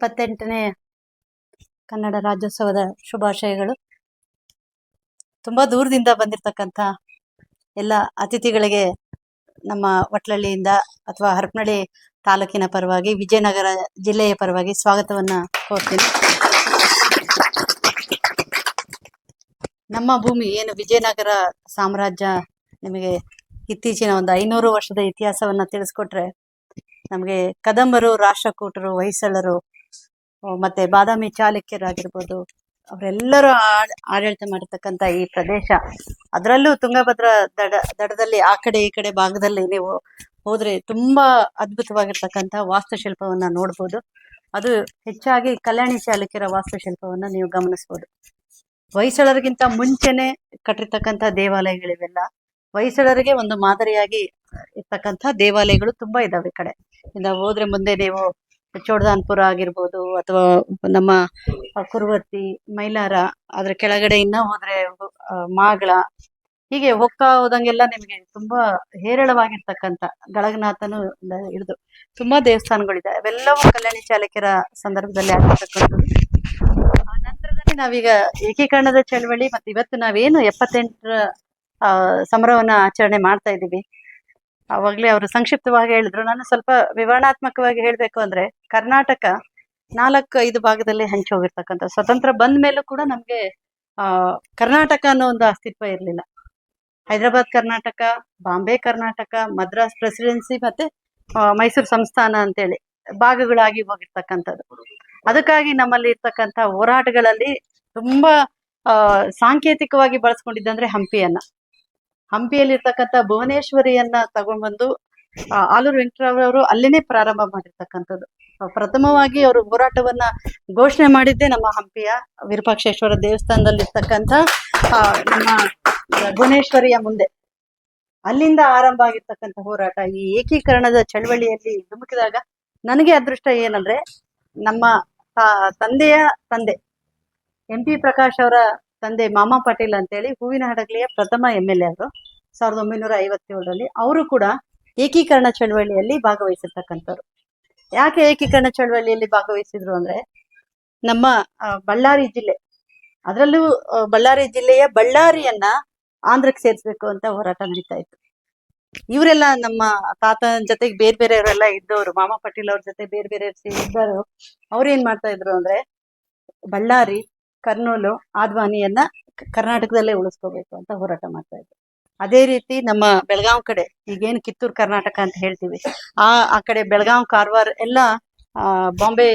ಎಪ್ಪತ್ತೆಂಟನೇ ಕನ್ನಡ ರಾಜ್ಯೋತ್ಸವದ ಶುಭಾಶಯಗಳು. ತುಂಬಾ ದೂರದಿಂದ ಬಂದಿರತಕ್ಕಂತ ಎಲ್ಲ ಅತಿಥಿಗಳಿಗೆ ನಮ್ಮ ಒಟ್ಲಳ್ಳಿಯಿಂದ ಅಥವಾ ಹರಪನಹಳ್ಳಿ ತಾಲೂಕಿನ ಪರವಾಗಿ, ವಿಜಯನಗರ ಜಿಲ್ಲೆಯ ಪರವಾಗಿ ಸ್ವಾಗತವನ್ನ ಕೋರ್ತೀನಿ. ನಮ್ಮ ಭೂಮಿ ಏನು ವಿಜಯನಗರ ಸಾಮ್ರಾಜ್ಯ ನಿಮಗೆ ಇತ್ತೀಚಿನ ಒಂದು ಐನೂರು ವರ್ಷದ ಇತಿಹಾಸವನ್ನ ತಿಳಿಸ್ಕೊಟ್ರೆ ನಮಗೆ ಕದಂಬರು, ರಾಷ್ಟ್ರಕೂಟರು, ಹೊಯ್ಸಳರು ಮತ್ತೆ ಬಾದಾಮಿ ಚಾಲುಕ್ಯರಾಗಿರ್ಬೋದು, ಅವರೆಲ್ಲರೂ ಆಡಳಿತ ಮಾಡಿರ್ತಕ್ಕಂಥ ಈ ಪ್ರದೇಶ. ಅದರಲ್ಲೂ ತುಂಗಭದ್ರಾ ದಡ, ದಡದಲ್ಲಿ, ಆ ಕಡೆ ಈ ಕಡೆ ಭಾಗದಲ್ಲಿ ನೀವು ಹೋದ್ರೆ ತುಂಬಾ ಅದ್ಭುತವಾಗಿರ್ತಕ್ಕಂಥ ವಾಸ್ತುಶಿಲ್ಪವನ್ನ ನೋಡ್ಬೋದು. ಅದು ಹೆಚ್ಚಾಗಿ ಕಲ್ಯಾಣಿ ಚಾಲುಕ್ಯರ ವಾಸ್ತುಶಿಲ್ಪವನ್ನ ನೀವು ಗಮನಿಸ್ಬೋದು. ಹೊಯ್ಸಳರಿಗಿಂತ ಮುಂಚೆನೆ ಕಟ್ಟಿರ್ತಕ್ಕಂಥ ದೇವಾಲಯಗಳಿವೆಲ್ಲ. ಹೊಯ್ಸಳರಿಗೆ ಒಂದು ಮಾದರಿಯಾಗಿ ಇರ್ತಕ್ಕಂಥ ದೇವಾಲಯಗಳು ತುಂಬಾ ಇದಾವೆ ಈ ಕಡೆ. ಇಂದ ಹೋದ್ರೆ ಮುಂದೆ ನೀವು ಚೋಡದಾನ್ಪುರ ಆಗಿರ್ಬೋದು ಅಥವಾ ನಮ್ಮ ಕುರುವರ್ತಿ ಮೈಲಾರ, ಅದ್ರ ಕೆಳಗಡೆ ಇನ್ನ ಹೋದ್ರೆ ಮಾಗಳ, ಹೀಗೆ ಹೋಗ್ತಾ ಹೋದಂಗೆಲ್ಲ ನಿಮಗೆ ತುಂಬಾ ಹೇರಳವಾಗಿರ್ತಕ್ಕಂಥ ಗಳಗನಾಥನು ಹಿಡಿದು ತುಂಬಾ ದೇವಸ್ಥಾನಗಳಿದೆ ಅವೆಲ್ಲವೂ ಕಲ್ಯಾಣಿ ಚಾಲಕ್ಯರ ಸಂದರ್ಭದಲ್ಲಿ ಆಗಿರ್ತಕ್ಕಂಥದ್ದು. ನಂತರದಲ್ಲಿ ನಾವೀಗ ಏಕೀಕರಣದ ಚಳವಳಿ ಮತ್ತೆ ಇವತ್ತು ನಾವೇನು ಎಪ್ಪತ್ತೆಂಟರ ಸಂಭ್ರಮವನ್ನ ಆಚರಣೆ ಮಾಡ್ತಾ ಇದ್ದೀವಿ. ಅವಾಗ್ಲೇ ಅವರು ಸಂಕ್ಷಿಪ್ತವಾಗಿ ಹೇಳಿದ್ರು. ನಾನು ಸ್ವಲ್ಪ ವಿವರಣಾತ್ಮಕವಾಗಿ ಹೇಳಬೇಕು ಅಂದ್ರೆ, ಕರ್ನಾಟಕ ನಾಲ್ಕು ಐದು ಭಾಗದಲ್ಲಿ ಹಂಚಿ ಹೋಗಿರ್ತಕ್ಕಂಥ ಸ್ವತಂತ್ರ ಬಂದ ಮೇಲೂ ಕೂಡ ನಮಗೆ ಕರ್ನಾಟಕ ಅನ್ನೋ ಒಂದು ಅಸ್ತಿತ್ವ ಇರಲಿಲ್ಲ. ಹೈದರಾಬಾದ್ ಕರ್ನಾಟಕ, ಬಾಂಬೆ ಕರ್ನಾಟಕ, ಮದ್ರಾಸ್ ಪ್ರೆಸಿಡೆನ್ಸಿ ಮತ್ತೆ ಮೈಸೂರು ಸಂಸ್ಥಾನ ಅಂತೇಳಿ ಭಾಗಗಳಾಗಿ ಹೋಗಿರ್ತಕ್ಕಂಥದ್ದು. ಅದಕ್ಕಾಗಿ ನಮ್ಮಲ್ಲಿ ಇರ್ತಕ್ಕಂಥ ಹೋರಾಟಗಳಲ್ಲಿ ತುಂಬಾ ಸಾಂಕೇತಿಕವಾಗಿ ಬಳಸ್ಕೊಂಡಿದ್ದಂದ್ರೆ ಹಂಪಿಯನ್ನ. ಹಂಪಿಯಲ್ಲಿ ಇರ್ತಕ್ಕಂಥ ಭುವನೇಶ್ವರಿಯನ್ನ ತಗೊಂಡ್ಬಂದು ಆಲೂರು ವೆಂಕಟರಾವ್ ಅಲ್ಲೇನೆ ಪ್ರಾರಂಭ ಮಾಡಿರ್ತಕ್ಕಂಥದ್ದು. ಪ್ರಥಮವಾಗಿ ಅವರು ಹೋರಾಟವನ್ನ ಘೋಷಣೆ ಮಾಡಿದ್ದೇ ನಮ್ಮ ಹಂಪಿಯ ವಿರೂಪಾಕ್ಷೇಶ್ವರ ದೇವಸ್ಥಾನದಲ್ಲಿ ಇರ್ತಕ್ಕಂಥ ಆ, ನಮ್ಮ ಭುವನೇಶ್ವರಿಯ ಮುಂದೆ. ಅಲ್ಲಿಂದ ಆರಂಭ ಆಗಿರ್ತಕ್ಕಂಥ ಹೋರಾಟ ಈ ಏಕೀಕರಣದ ಚಳವಳಿಯಲ್ಲಿ ಧುಮುಕಿದಾಗ ನನಗೆ ಅದೃಷ್ಟ ಏನಂದ್ರೆ ನಮ್ಮ ತಂದೆಯ ತಂದೆ ಎಂ ಪಿ ಪ್ರಕಾಶ್ ಅವರ ತಂದೆ ಮಾಮಾ ಪಾಟೀಲ್ ಅಂತೇಳಿ ಹೂವಿನ ಹಡಗಲಿಯ ಪ್ರಥಮ ಎಂ ಎಲ್ ಎ ಅವರು. ಸಾವಿರದ ಒಂಬೈನೂರ ಐವತ್ತೇಳರಲ್ಲಿ ಅವರು ಕೂಡ ಏಕೀಕರಣ ಚಳವಳಿಯಲ್ಲಿ ಭಾಗವಹಿಸಿರ್ತಕ್ಕಂಥವ್ರು. ಯಾಕೆ ಏಕೀಕರಣ ಚಳವಳಿಯಲ್ಲಿ ಭಾಗವಹಿಸಿದ್ರು ಅಂದ್ರೆ ನಮ್ಮ ಬಳ್ಳಾರಿ ಜಿಲ್ಲೆ, ಅದರಲ್ಲೂ ಬಳ್ಳಾರಿ ಜಿಲ್ಲೆಯ ಬಳ್ಳಾರಿಯನ್ನ ಆಂಧ್ರಕ್ಕೆ ಸೇರಿಸ್ಬೇಕು ಅಂತ ಹೋರಾಟ ನಡೀತಾ ಇತ್ತು. ಇವರೆಲ್ಲ ನಮ್ಮ ತಾತನ ಜೊತೆಗೆ ಬೇರೆ ಬೇರೆಯವರೆಲ್ಲ ಇದ್ದವರು, ಮಾಮ ಪಾಟೀಲ್ ಅವ್ರ ಜೊತೆ ಬೇರೆ ಬೇರೆ ಇದ್ದವರು ಅವ್ರು ಏನ್ ಮಾಡ್ತಾ ಇದ್ರು ಅಂದ್ರೆ ಬಳ್ಳಾರಿ ಕರ್ನೂಲು ಆದ್ವಾನಿಯನ್ನ ಕರ್ನಾಟಕದಲ್ಲೇ ಉಳಿಸ್ಕೋಬೇಕು ಅಂತ ಹೋರಾಟ ಮಾಡ್ತಾ ಇದ್ರು ಅದೇ ರೀತಿ ನಮ್ಮ ಬೆಳಗಾವ್ ಕಡೆ, ಈಗೇನು ಕಿತ್ತೂರು, ಕರ್ನಾಟಕ ಅಂತ ಹೇಳ್ತೀವಿ, ಆ ಆ ಕಡೆ ಬೆಳಗಾವ್ ಕಾರವಾರ ಎಲ್ಲ ಬಾಂಬೆ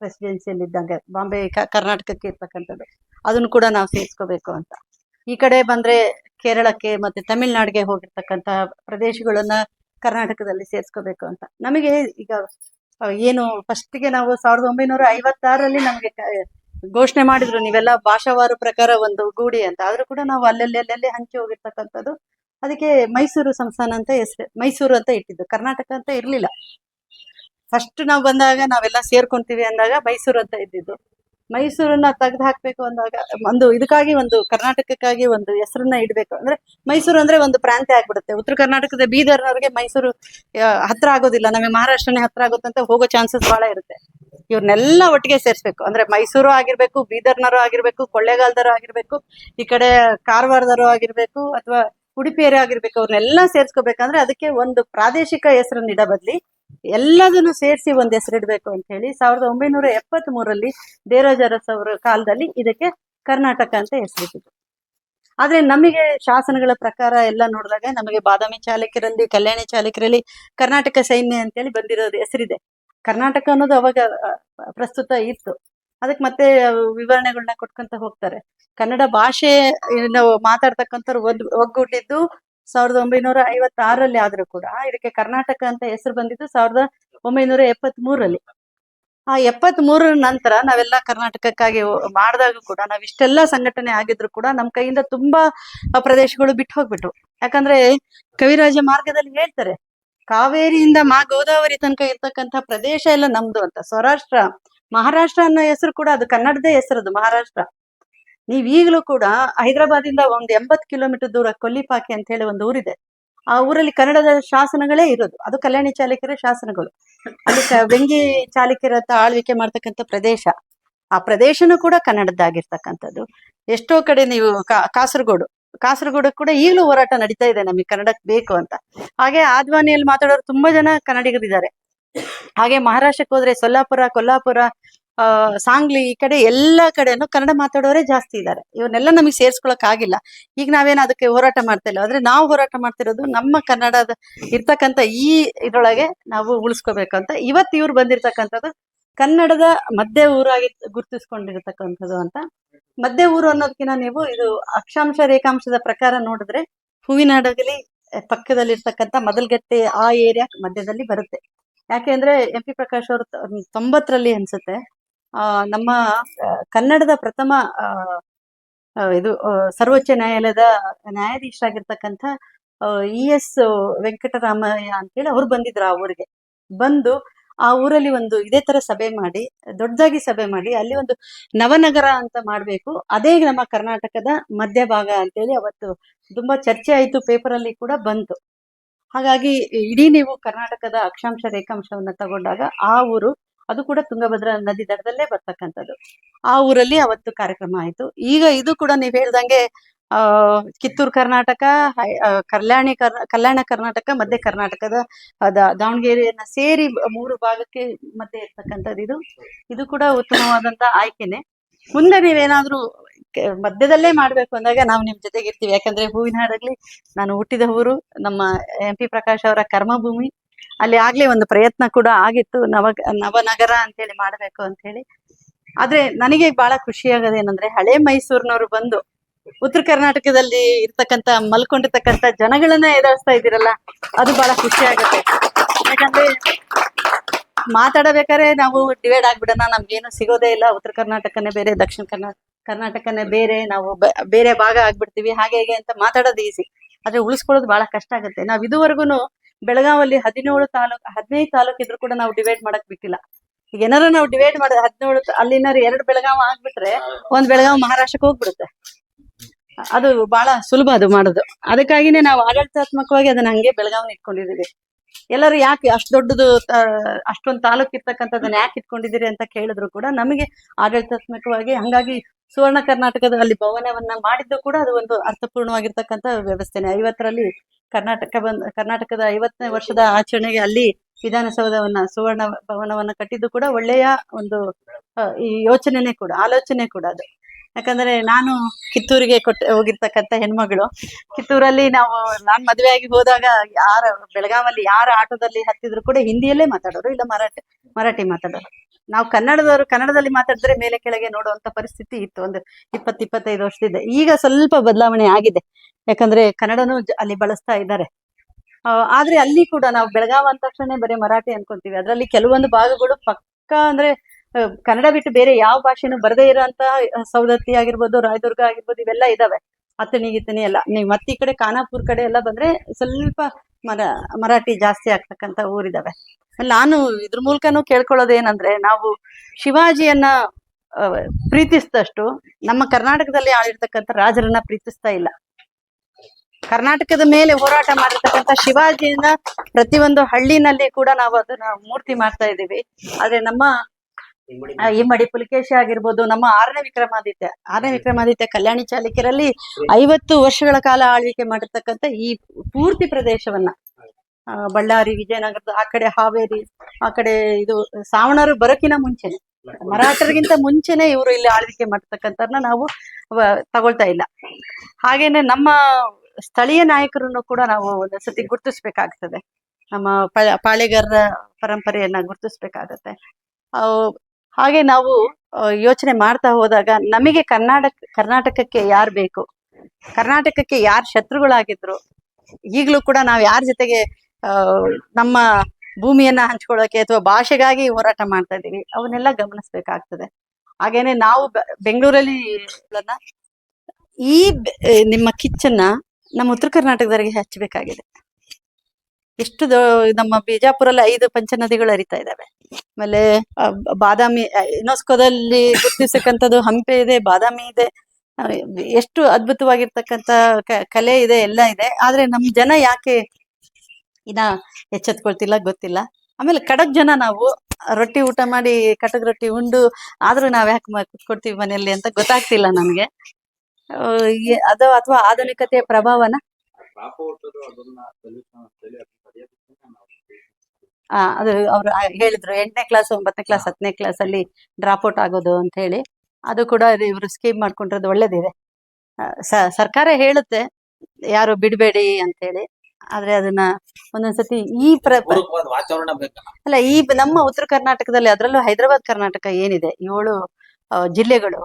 ಪ್ರೆಸಿಡೆನ್ಸಿಯಲ್ಲಿ ಇದ್ದಂಗೆ, ಬಾಂಬೆ ಕರ್ನಾಟಕಕ್ಕೆ ಇರ್ತಕ್ಕಂಥದ್ದು, ಅದನ್ನು ಕೂಡ ನಾವು ಸೇರಿಸ್ಕೋಬೇಕು ಅಂತ. ಈ ಕಡೆ ಬಂದ್ರೆ ಕೇರಳಕ್ಕೆ ಮತ್ತೆ ತಮಿಳ್ನಾಡಿಗೆ ಹೋಗಿರ್ತಕ್ಕಂತಹ ಪ್ರದೇಶಗಳನ್ನ ಕರ್ನಾಟಕದಲ್ಲಿ ಸೇರಿಸ್ಕೋಬೇಕು ಅಂತ. ನಮಗೆ ಈಗ ಏನು ಫಸ್ಟಿಗೆ ನಾವು ಸಾವಿರದ ಒಂಬೈನೂರ ಐವತ್ತಾರಲ್ಲಿ ನಮಗೆ ಘೋಷಣೆ ಮಾಡಿದ್ರು, ನೀವೆಲ್ಲ ಭಾಷಾವಾರು ಪ್ರಕಾರ ಒಂದು ಗೂಡಿ ಅಂತ. ಆದ್ರೂ ಕೂಡ ನಾವು ಅಲ್ಲಲ್ಲಿ ಅಲ್ಲಲ್ಲಿ ಹಂಚಿ ಹೋಗಿರ್ತಕ್ಕಂಥದ್ದು. ಅದಕ್ಕೆ ಮೈಸೂರು ಸಂಸ್ಥಾನ ಅಂತ ಹೆಸರು, ಮೈಸೂರು ಅಂತ ಇಟ್ಟಿದ್ದು. ಕರ್ನಾಟಕ ಅಂತ ಇರ್ಲಿಲ್ಲ. ಫಸ್ಟ್ ನಾವು ಬಂದಾಗ ನಾವೆಲ್ಲ ಸೇರ್ಕೊಂತೀವಿ ಅಂದಾಗ ಮೈಸೂರು ಅಂತ ಇದ್ದಿದ್ದು. ಮೈಸೂರನ್ನ ತೆಗೆದು ಹಾಕ್ಬೇಕು ಅಂದಾಗ, ಒಂದು ಇದಕ್ಕಾಗಿ ಒಂದು ಕರ್ನಾಟಕಕ್ಕಾಗಿ ಒಂದು ಹೆಸರನ್ನ ಇಡಬೇಕು. ಅಂದ್ರೆ ಮೈಸೂರು ಅಂದ್ರೆ ಒಂದು ಪ್ರಾಂತ್ಯ ಆಗ್ಬಿಡುತ್ತೆ. ಉತ್ತರ ಕರ್ನಾಟಕದ ಬೀದರ್ನವ್ರಿಗೆ ಮೈಸೂರು ಹತ್ರ ಆಗೋದಿಲ್ಲ. ನಮಗೆ ಮಹಾರಾಷ್ಟ್ರನೇ ಹತ್ರ ಆಗುತ್ತಂತ ಹೋಗೋ ಚಾನ್ಸಸ್ ಬಹಳ ಇರುತ್ತೆ. ಇವ್ರನ್ನೆಲ್ಲ ಒಟ್ಟಿಗೆ ಸೇರಿಸ್ಬೇಕು. ಅಂದ್ರೆ ಮೈಸೂರು ಆಗಿರ್ಬೇಕು ಬೀದರ್ನರು ಆಗಿರ್ಬೇಕು ಕೊಳ್ಳೇಗಾಲದರು ಆಗಿರ್ಬೇಕು, ಈ ಕಡೆ ಕಾರವಾರದವರು ಆಗಿರ್ಬೇಕು, ಅಥವಾ ಉಡುಪಿಯರು ಆಗಿರ್ಬೇಕು, ಅವ್ರನ್ನೆಲ್ಲ ಸೇರ್ಸ್ಕೋಬೇಕಂದ್ರೆ ಅದಕ್ಕೆ ಒಂದು ಪ್ರಾದೇಶಿಕ ಹೆಸರನ್ನ ಇಡ ಬದ್ಲಿ ಎಲ್ಲದನ್ನು ಸೇರಿಸಿ ಒಂದು ಹೆಸರಿಡ್ಬೇಕು ಅಂತ ಹೇಳಿ ಸಾವಿರದ ಒಂಬೈನೂರ ಎಪ್ಪತ್ತ್ ಮೂರಲ್ಲಿ ದೇವರಾಜರಸ್ ಅವರ ಕಾಲದಲ್ಲಿ ಇದಕ್ಕೆ ಕರ್ನಾಟಕ ಅಂತ ಹೆಸರಿಟ್ಟಿದ್ರು ಆದ್ರೆ ನಮಗೆ ಶಾಸನಗಳ ಪ್ರಕಾರ ಎಲ್ಲ ನೋಡಿದಾಗ ನಮಗೆ ಬಾದಾಮಿ ಚಾಲುಕ್ಯರಲ್ಲಿ, ಕಲ್ಯಾಣಿ ಚಾಲುಕ್ಯರಲ್ಲಿ ಕರ್ನಾಟಕ ಸೈನ್ಯ ಅಂತೇಳಿ ಬಂದಿರೋದು ಹೆಸರಿದೆ. ಕರ್ನಾಟಕ ಅನ್ನೋದು ಅವಾಗ ಪ್ರಸ್ತುತ ಇತ್ತು. ಅದಕ್ಕೆ ಮತ್ತೆ ವಿವರಣೆಗಳನ್ನ ಕೊಟ್ಕೊಂತ ಹೋಗ್ತಾರೆ. ಕನ್ನಡ ಭಾಷೆ ನಾವು ಮಾತಾಡ್ತಕ್ಕಂಥವ್ರು ಒದ್ ಒಗ್ಗೂಡಿದ್ದು ಸಾವಿರದ ಒಂಬೈನೂರ ಐವತ್ತಾರರಲ್ಲಿ ಆದ್ರೂ ಕೂಡ, ಇದಕ್ಕೆ ಕರ್ನಾಟಕ ಅಂತ ಹೆಸರು ಬಂದಿದ್ದು ಸಾವಿರದ ಒಂಬೈನೂರ ಎಪ್ಪತ್ತ್ ಮೂರರಲ್ಲಿ ಆ ಎಪ್ಪತ್ತ್ ಮೂರರ ನಂತರ ನಾವೆಲ್ಲ ಕರ್ನಾಟಕಕ್ಕಾಗಿ ಮಾಡಿದಾಗ ಕೂಡ, ನಾವ್ ಇಷ್ಟೆಲ್ಲ ಸಂಘಟನೆ ಆಗಿದ್ರು ಕೂಡ ನಮ್ ಕೈಯಿಂದ ತುಂಬಾ ಪ್ರದೇಶಗಳು ಬಿಟ್ಟು ಹೋಗ್ಬಿಟ್ವು. ಯಾಕಂದ್ರೆ ಕವಿರಾಜ ಮಾರ್ಗದಲ್ಲಿ ಹೇಳ್ತಾರೆ ಕಾವೇರಿಯಿಂದ ಮಾ ಗೋದಾವರಿ ತನಕ ಇರ್ತಕ್ಕಂಥ ಪ್ರದೇಶ ಎಲ್ಲ ನಮ್ದು ಅಂತ. ಸ್ವರಾಷ್ಟ್ರ ಮಹಾರಾಷ್ಟ್ರ ಅನ್ನೋ ಹೆಸರು ಕೂಡ ಅದು ಕನ್ನಡದೇ ಹೆಸರದು ಮಹಾರಾಷ್ಟ್ರ. ನೀವ್ ಈಗಲೂ ಕೂಡ ಹೈದರಾಬಾದಿಂದ ಒಂದ್ ಎಂಬತ್ ಕಿಲೋಮೀಟರ್ ದೂರ ಕೊಲ್ಲಿಪಾಕಿ ಅಂತ ಹೇಳಿ ಒಂದು ಊರಿದೆ. ಆ ಊರಲ್ಲಿ ಕನ್ನಡದ ಶಾಸನಗಳೇ ಇರೋದು. ಅದು ಕಲ್ಯಾಣಿ ಚಾಲುಕ್ಯರ ಶಾಸನಗಳು. ಅಲ್ಲಿ ವ್ಯಂಗಿ ಚಾಲುಕ್ಯರ ಆಳ್ವಿಕೆ ಮಾಡ್ತಕ್ಕಂಥ ಪ್ರದೇಶ. ಆ ಪ್ರದೇಶನೂ ಕೂಡ ಕನ್ನಡದ್ದಾಗಿರ್ತಕ್ಕಂಥದ್ದು. ಎಷ್ಟೋ ಕಡೆ ನೀವು ಕಾಸರಗೋಡು. ಕಾಸರಗೋಡು ಕೂಡ ಈಗಲೂ ಹೋರಾಟ ನಡೀತಾ ಇದೆ ನಮಗೆ ಕನ್ನಡಕ್ಕೆ ಬೇಕು ಅಂತ. ಹಾಗೆ ಆದ್ವಾನಿಯಲ್ಲಿ ಮಾತಾಡೋರು ತುಂಬಾ ಜನ ಕನ್ನಡಿಗರಿದ್ದಾರೆ. ಹಾಗೆ ಮಹಾರಾಷ್ಟ್ರಕ್ಕೆ ಹೋದ್ರೆ ಸೊಲ್ಲಾಪುರ, ಕೊಲ್ಲಾಪುರ, ಆ, ಸಾಂಗ್ಲಿ ಈ ಕಡೆ ಎಲ್ಲ ಕಡೆನೂ ಕನ್ನಡ ಮಾತಾಡೋರೇ ಜಾಸ್ತಿ ಇದ್ದಾರೆ. ಇವನ್ನೆಲ್ಲ ನಮಗೆ ಸೇರ್ಸ್ಕೊಳಕ್ ಆಗಿಲ್ಲ. ಈಗ ನಾವೇನು ಅದಕ್ಕೆ ಹೋರಾಟ ಮಾಡ್ತಾ ಇಲ್ಲ. ಆದ್ರೆ ನಾವು ಹೋರಾಟ ಮಾಡ್ತಿರೋದು ನಮ್ಮ ಕನ್ನಡದ ಇರ್ತಕ್ಕಂಥ ಈ ಇದ್ರೊಳಗೆ ನಾವು ಉಳಿಸ್ಕೋಬೇಕು ಅಂತ. ಇವತ್ತು ಇವ್ರು ಬಂದಿರ್ತಕ್ಕಂಥದ್ದು ಕನ್ನಡದ ಮಧ್ಯ ಊರಾಗಿ ಗುರುತಿಸ್ಕೊಂಡಿರತಕ್ಕಂಥದ್ದು ಅಂತ. ಮಧ್ಯ ಊರು ಅನ್ನೋದಕ್ಕಿಂತ ನೀವು ಇದು ಅಕ್ಷಾಂಶ ರೇಖಾಂಶದ ಪ್ರಕಾರ ನೋಡಿದ್ರೆ ಹೂವಿನಡಗಲಿ ಪಕ್ಕದಲ್ಲಿರ್ತಕ್ಕಂಥ ಮೊದಲ್ಗಟ್ಟೆ ಆ ಏರಿಯಾ ಮಧ್ಯದಲ್ಲಿ ಬರುತ್ತೆ. ಯಾಕೆಂದ್ರೆ ಎಂ ಪಿ ಪ್ರಕಾಶ್ ಅವರು ತೊಂಬತ್ತರಲ್ಲಿ ಅನ್ಸುತ್ತೆ ಆ, ನಮ್ಮ ಕನ್ನಡದ ಪ್ರಥಮ ಇದು ಸರ್ವೋಚ್ಚ ನ್ಯಾಯಾಲಯದ ನ್ಯಾಯಾಧೀಶರಾಗಿರ್ತಕ್ಕಂಥ ಇ ಎಸ್ ವೆಂಕಟರಾಮಯ್ಯ ಅಂತೇಳಿ ಅವ್ರು ಬಂದಿದ್ರು ಆ ಊರಿಗೆ. ಬಂದು ಆ ಊರಲ್ಲಿ ಒಂದು ಇದೇ ತರ ಸಭೆ ಮಾಡಿ, ದೊಡ್ಡದಾಗಿ ಸಭೆ ಮಾಡಿ, ಅಲ್ಲಿ ಒಂದು ನವನಗರ ಅಂತ ಮಾಡಬೇಕು. ಅದೇ ನಮ್ಮ ಕರ್ನಾಟಕದ ಮಧ್ಯಭಾಗ ಅಂತೇಳಿ ಅವತ್ತು ತುಂಬಾ ಚರ್ಚೆ ಆಯಿತು ಪೇಪರಲ್ಲಿ ಕೂಡ ಬಂತು. ಹಾಗಾಗಿ ಇಡೀ ನೀವು ಕರ್ನಾಟಕದ ಅಕ್ಷಾಂಶ ರೇಖಾಂಶವನ್ನ ತಗೊಂಡಾಗ ಆ ಊರು, ಅದು ಕೂಡ ತುಂಗಭದ್ರಾ ನದಿ ದಡದಲ್ಲೇ ಬರ್ತಕ್ಕಂಥದ್ದು. ಆ ಊರಲ್ಲಿ ಅವತ್ತು ಕಾರ್ಯಕ್ರಮ ಆಯಿತು. ಈಗ ಇದು ಕೂಡ ನೀವು ಹೇಳ್ದಂಗೆ ಕಿತ್ತೂರು ಕರ್ನಾಟಕ ಕಲ್ಯಾಣಿ ಕರ್, ಕಲ್ಯಾಣ ಕರ್ನಾಟಕ, ಮಧ್ಯ ಕರ್ನಾಟಕದ ದಾವಣಗೆರೆಯನ್ನ ಸೇರಿ ಮೂರು ಭಾಗಕ್ಕೆ ಮಧ್ಯೆ ಇರ್ತಕ್ಕಂಥದ್ದು ಇದು. ಇದು ಕೂಡ ಉತ್ತಮವಾದಂತ ಆಯ್ಕೆನೆ. ಮುಂದೆ ನೀವೇನಾದ್ರೂ ಮಧ್ಯದಲ್ಲೇ ಮಾಡ್ಬೇಕು ಅಂದಾಗ ನಾವು ನಿಮ್ ಜೊತೆಗೆ ಇರ್ತೀವಿ. ಯಾಕಂದ್ರೆ ಹೂವಿನ ಹಾಡಾಗ್ಲಿ ನಾನು ಹುಟ್ಟಿದ ಊರು, ನಮ್ಮ ಎಂ ಪಿ ಪ್ರಕಾಶ್ ಅವರ ಕರ್ಮಭೂಮಿ. ಅಲ್ಲಿ ಆಗ್ಲೇ ಒಂದು ಪ್ರಯತ್ನ ಕೂಡ ಆಗಿತ್ತು. ನವ, ನವನಗರ ಅಂತೇಳಿ ಮಾಡ್ಬೇಕು ಅಂತ ಹೇಳಿ ಆದ್ರೆ ನನಗೆ ಬಹಳ ಖುಷಿ ಆಗೋದೇನಂದ್ರೆ ಹಳೆ ಮೈಸೂರಿನವರು ಬಂದು ಉತ್ತರ ಕರ್ನಾಟಕದಲ್ಲಿ ಇರ್ತಕ್ಕಂತ ಮಲ್ಕೊಂಡಿರ್ತಕ್ಕಂತ ಜನಗಳನ್ನ ಎದುರಿಸ್ತಾ ಇದ್ದೀರಲ್ಲ, ಅದು ಬಹಳ ಖುಷಿ ಆಗುತ್ತೆ. ಯಾಕಂದ್ರೆ ಮಾತಾಡಬೇಕಾದ್ರೆ ನಾವು ಡಿವೈಡ್ ಆಗ್ಬಿಡೋಣ, ನಮ್ಗೇನು ಸಿಗೋದೇ ಇಲ್ಲ. ಉತ್ತರ ಕರ್ನಾಟಕನೇ ಬೇರೆ, ದಕ್ಷಿಣ ಕರ್ನಾಟಕ ಕರ್ನಾಟಕನೇ ಬೇರೆ, ನಾವು ಬೇರೆ ಭಾಗ ಆಗ್ಬಿಡ್ತೀವಿ. ಹಾಗೆ ಹೇಗೆ ಅಂತ ಮಾತಾಡೋದು ಈಸಿ ಆದ್ರೆ ಉಳಿಸ್ಕೊಳ್ಳೋದು ಬಹಳ ಕಷ್ಟ ಆಗುತ್ತೆ. ನಾವ್ ಇದುವರೆಗೂ ಬೆಳಗಾವಲ್ಲಿ ಹದಿನೇಳು ತಾಲೂಕು, ಹದಿನೈದು ತಾಲೂಕು ಇದ್ರು ಕೂಡ ನಾವು ಡಿವೈಡ್ ಮಾಡಕ್ ಬಿಟ್ಟಿಲ್ಲ. ಈಗ ಏನಾರ ನಾವು ಡಿವೈಡ್ ಮಾಡಿ, ಹದಿನೇಳು ಅಲ್ಲಿನ ಎರಡು ಬೆಳಗಾವ್ ಆಗ್ಬಿಟ್ರೆ, ಒಂದ್ ಬೆಳಗಾವ್ ಮಹಾರಾಷ್ಟ್ರಕ್ಕೆ ಹೋಗ್ಬಿಡುತ್ತೆ. ಅದು ಬಹಳ ಸುಲಭ ಅದು ಮಾಡೋದು. ಅದಕ್ಕಾಗಿನೇ ನಾವು ಆಡಳಿತಾತ್ಮಕವಾಗಿ ಅದನ್ನ ಹಂಗೆ ಬೆಳಗಾವ್ನ ಇಟ್ಕೊಂಡಿದೀವಿ ಎಲ್ಲರೂ ಯಾಕೆ ಅಷ್ಟು ದೊಡ್ಡದು ಅಷ್ಟೊಂದು ತಾಲೂಕ್ ಇರ್ತಕ್ಕಂಥದ್ದನ್ನ ಯಾಕೆ ಇಟ್ಕೊಂಡಿದ್ದೀರಿ ಅಂತ ಕೇಳಿದ್ರು ಕೂಡ ನಮಗೆ ಆಡಳಿತಾತ್ಮಕವಾಗಿ ಹಂಗಾಗಿ ಸುವರ್ಣ ಕರ್ನಾಟಕದ ಅಲ್ಲಿ ಭವನವನ್ನ ಮಾಡಿದ್ದು ಕೂಡ ಅದು ಒಂದು ಅರ್ಥಪೂರ್ಣವಾಗಿರ್ತಕ್ಕಂಥ ವ್ಯವಸ್ಥೆನೆ. ಐವತ್ತರಲ್ಲಿ ಕರ್ನಾಟಕ ಬಂದ, ಕರ್ನಾಟಕದ ಐವತ್ತನೇ ವರ್ಷದ ಆಚರಣೆಗೆ ಅಲ್ಲಿ ವಿಧಾನಸೌಧವನ್ನ, ಸುವರ್ಣ ಭವನವನ್ನ ಕಟ್ಟಿದ್ದು ಕೂಡ ಒಳ್ಳೆಯ ಒಂದು ಈ ಯೋಚನೆನೇ ಕೂಡ, ಆಲೋಚನೆ ಕೂಡ ಅದು. ಯಾಕಂದ್ರೆ ನಾನು ಕಿತ್ತೂರಿಗೆ ಕೊಟ್ಟ ಹೋಗಿರ್ತಕ್ಕಂಥ ಹೆಣ್ಮಗಳು. ಕಿತ್ತೂರಲ್ಲಿ ನಾವು, ನಾನ್ ಮದುವೆ ಆಗಿ ಹೋದಾಗ ಯಾರ, ಬೆಳಗಾವಲ್ಲಿ ಯಾರ ಆಟೋದಲ್ಲಿ ಹತ್ತಿದ್ರು ಕೂಡ ಹಿಂದಿಯಲ್ಲೇ ಮಾತಾಡೋರು, ಇಲ್ಲ ಮರಾಠಿ ಮರಾಠಿ ಮಾತಾಡೋರು. ನಾವು ಕನ್ನಡದವರು, ಕನ್ನಡದಲ್ಲಿ ಮಾತಾಡಿದ್ರೆ ಮೇಲೆ ಕೆಳಗೆ ನೋಡುವಂತ ಪರಿಸ್ಥಿತಿ ಇತ್ತು. ಒಂದು ಇಪ್ಪತ್ ಇಪ್ಪತ್ತೈದು ವರ್ಷದಿಂದ. ಈಗ ಸ್ವಲ್ಪ ಬದಲಾವಣೆ ಆಗಿದೆ. ಯಾಕಂದ್ರೆ ಕನ್ನಡನು ಅಲ್ಲಿ ಬಳಸ್ತಾ ಇದ್ದಾರೆ. ಆದ್ರೆ ಅಲ್ಲಿ ಕೂಡ ನಾವು ಬೆಳಗಾವ್ ಅಂದ ತಕ್ಷಣ ಬರೀ ಮರಾಠಿ ಅನ್ಕೊಂತೀವಿ. ಅದರಲ್ಲಿ ಕೆಲವೊಂದು ಭಾಗಗಳು ಪಕ್ಕಾ ಅಂದ್ರೆ ಕನ್ನಡ ಬಿಟ್ಟು ಬೇರೆ ಯಾವ ಭಾಷೆನೂ ಬರದೇ ಇರೋಂತ ಸೌದತ್ತಿ ಆಗಿರ್ಬೋದು, ರಾಯದುರ್ಗ ಆಗಿರ್ಬೋದು, ಇವೆಲ್ಲ ಇದಾವೆ. ಅತನಿ ಗಿತ್ತಣಿ ಎಲ್ಲ. ನೀವು ಮತ್ತೆ ಈ ಕಡೆ ಖಾನಾಪುರ್ ಕಡೆ ಎಲ್ಲ ಬಂದ್ರೆ ಸ್ವಲ್ಪ ಮರ, ಮರಾಠಿ ಜಾಸ್ತಿ ಆಗ್ತಕ್ಕಂತ ಊರಿದಾವೆ. ನಾನು ಇದ್ರ ಮೂಲಕನೂ ಕೇಳ್ಕೊಳ್ಳೋದೇನಂದ್ರೆ, ನಾವು ಶಿವಾಜಿಯನ್ನ ಪ್ರೀತಿಸಿದಷ್ಟು ನಮ್ಮ ಕರ್ನಾಟಕದಲ್ಲಿ ಆಳಿರ್ತಕ್ಕಂಥ ರಾಜರನ್ನ ಪ್ರೀತಿಸ್ತಾ ಇಲ್ಲ. ಕರ್ನಾಟಕದ ಮೇಲೆ ಹೋರಾಟ ಮಾಡಿರ್ತಕ್ಕಂಥ ಶಿವಾಜಿಯನ್ನ ಪ್ರತಿಯೊಂದು ಹಳ್ಳಿನಲ್ಲಿ ಕೂಡ ನಾವು ಅದನ್ನ ಮೂರ್ತಿ ಮಾಡ್ತಾ ಇದ್ದೀವಿ. ಆದ್ರೆ ನಮ್ಮ ಇಮ್ಮಡಿ ಪುಲಿಕೇಶಿ. ಆಗಿರ್ಬೋದು ನಮ್ಮ ಆರನೇ ವಿಕ್ರಮಾದಿತ್ಯ. ಆರನೇ ವಿಕ್ರಮಾದಿತ್ಯ ಕಲ್ಯಾಣಿ ಚಾಲುಕ್ಯರಲ್ಲಿ ಐವತ್ತು ವರ್ಷಗಳ ಕಾಲ ಆಳ್ವಿಕೆ ಮಾಡಿರ್ತಕ್ಕಂಥ ಈ ಪೂರ್ತಿ ಪ್ರದೇಶವನ್ನ. ಬಳ್ಳಾರಿ ವಿಜಯನಗರದ ಆ ಕಡೆ ಹಾವೇರಿ ಆ ಕಡೆ ಇದು ಸಾವಣರು ಬರೋಕಿನ ಮುಂಚೆನೆ ಮರಾಠರಿಗಿಂತ ಮುಂಚೆನೆ ಇವರು ಇಲ್ಲಿ ಆಳ್ವಿಕೆ ಮಾಡ್ತಕ್ಕಂಥವ್ರನ್ನ ನಾವು ತಗೊಳ್ತಾ ಇಲ್ಲ. ಹಾಗೇನೆ ನಮ್ಮ ಸ್ಥಳೀಯ ನಾಯಕರನ್ನು ಕೂಡ ನಾವು ಒಂದೊಂದ್ಸತಿ ಗುರ್ತಿಸ್ಬೇಕಾಗ್ತದೆ. ನಮ್ಮ ಪಾಳೆಗಾರರ ಪರಂಪರೆಯನ್ನ ಗುರ್ತಿಸ್ಬೇಕಾಗತ್ತೆ. ಹಾಗೆ ನಾವು ಯೋಚನೆ ಮಾಡ್ತಾ ಹೋದಾಗ ನಮಗೆ ಕರ್ನಾಟಕ, ಕರ್ನಾಟಕಕ್ಕೆ ಯಾರು ಬೇಕು? ಕರ್ನಾಟಕಕ್ಕೆ ಯಾರು ಶತ್ರುಗಳಾಗಿದ್ರು? ಈಗಲೂ ಕೂಡ ನಾವು ಯಾರ ಜೊತೆಗೆ ನಮ್ಮ ಭೂಮಿಯನ್ನ ಹಂಚ್ಕೊಳ್ಳೋಕೆ ಅಥವಾ ಭಾಷೆಗಾಗಿ ಹೋರಾಟ ಮಾಡ್ತಾ ಇದ್ದೀವಿ, ಅವನ್ನೆಲ್ಲ ಗಮನಿಸ್ಬೇಕಾಗ್ತದೆ. ಹಾಗೇನೆ ನಾವು ಬೆಂಗಳೂರಲ್ಲಿ ಈ ನಿಮ್ಮ ಕಿಚ್ಚನ್ನ ನಮ್ಮ ಉತ್ತರ ಕರ್ನಾಟಕದವರಿಗೆ ಹಚ್ಚಬೇಕಾಗಿದೆ ಎಷ್ಟು ನಮ್ಮ ಬಿಜಾಪುರಲ್ಲಿ ಐದು ಪಂಚನದಿಗಳು ಹರಿತಾ ಇದಾವೆ ಆಮೇಲೆ ಬಾದಾಮಿ ಯುನೆಸ್ಕೋದಲ್ಲಿ ಗುರುತಿಸಕ್ಕಂಥದ್ದು ಹಂಪೆ ಇದೆ, ಬಾದಾಮಿ ಇದೆ. ಎಷ್ಟು ಅದ್ಭುತವಾಗಿರ್ತಕ್ಕಂಥ ಕಲೆ ಇದೆ, ಎಲ್ಲ ಇದೆ. ಆದ್ರೆ ನಮ್ ಜನ ಯಾಕೆ ಇನ್ನ ಎಚ್ಚೆತ್ಕೊಳ್ತಿಲ್ಲ, ಗೊತ್ತಿಲ್ಲ. ಆಮೇಲೆ ಕಡಕ್ ಜನ ನಾವು ರೊಟ್ಟಿ ಊಟ ಮಾಡಿ ಕಟಕ್ ರೊಟ್ಟಿ ಉಂಡು, ಆದ್ರೂ ನಾವ್ ಯಾಕೆ ಕುತ್ಕೊಡ್ತೀವಿ ಮನೆಯಲ್ಲಿ ಅಂತ ಗೊತ್ತಾಗ್ತಿಲ್ಲ ನನ್ಗೆ. ಅದು ಅಥವಾ ಆಧುನಿಕತೆಯ ಪ್ರಭಾವನ ರಾಪೋರ್ಟರು ಅದನ್ನ solution ಅಂತೇಳಿ ಅದನ್ನ ಬರೆಯೋದಕ್ಕೆ ನಾವು ಆ, ಅದು ಅವ್ರು ಹೇಳಿದ್ರು ಎಂಟನೇ ಕ್ಲಾಸ್ ಒಂಬತ್ತನೇ ಕ್ಲಾಸ್ ಹತ್ತನೇ ಕ್ಲಾಸ್ ಅಲ್ಲಿ ಡ್ರಾಪ್ ಔಟ್ ಆಗೋದು ಅಂತ ಹೇಳಿ. ಅದು ಕೂಡ ಇವರು ಸ್ಕೀಮ್ ಮಾಡ್ಕೊಂಡಿರೋದು ಒಳ್ಳೇದಿದೆ. ಸರ್ಕಾರ ಹೇಳುತ್ತೆ ಯಾರು ಬಿಡಬೇಡಿ ಅಂತ ಹೇಳಿ. ಆದ್ರೆ ಅದನ್ನ ಒಂದೊಂದ್ಸತಿ ಈ ಪ್ರ ಅಲ್ಲ ಈ ನಮ್ಮ ಉತ್ತರ ಕರ್ನಾಟಕದಲ್ಲಿ ಅದರಲ್ಲೂ ಹೈದರಾಬಾದ್ ಕರ್ನಾಟಕ ಏನಿದೆ? ಏಳು ಜಿಲ್ಲೆಗಳು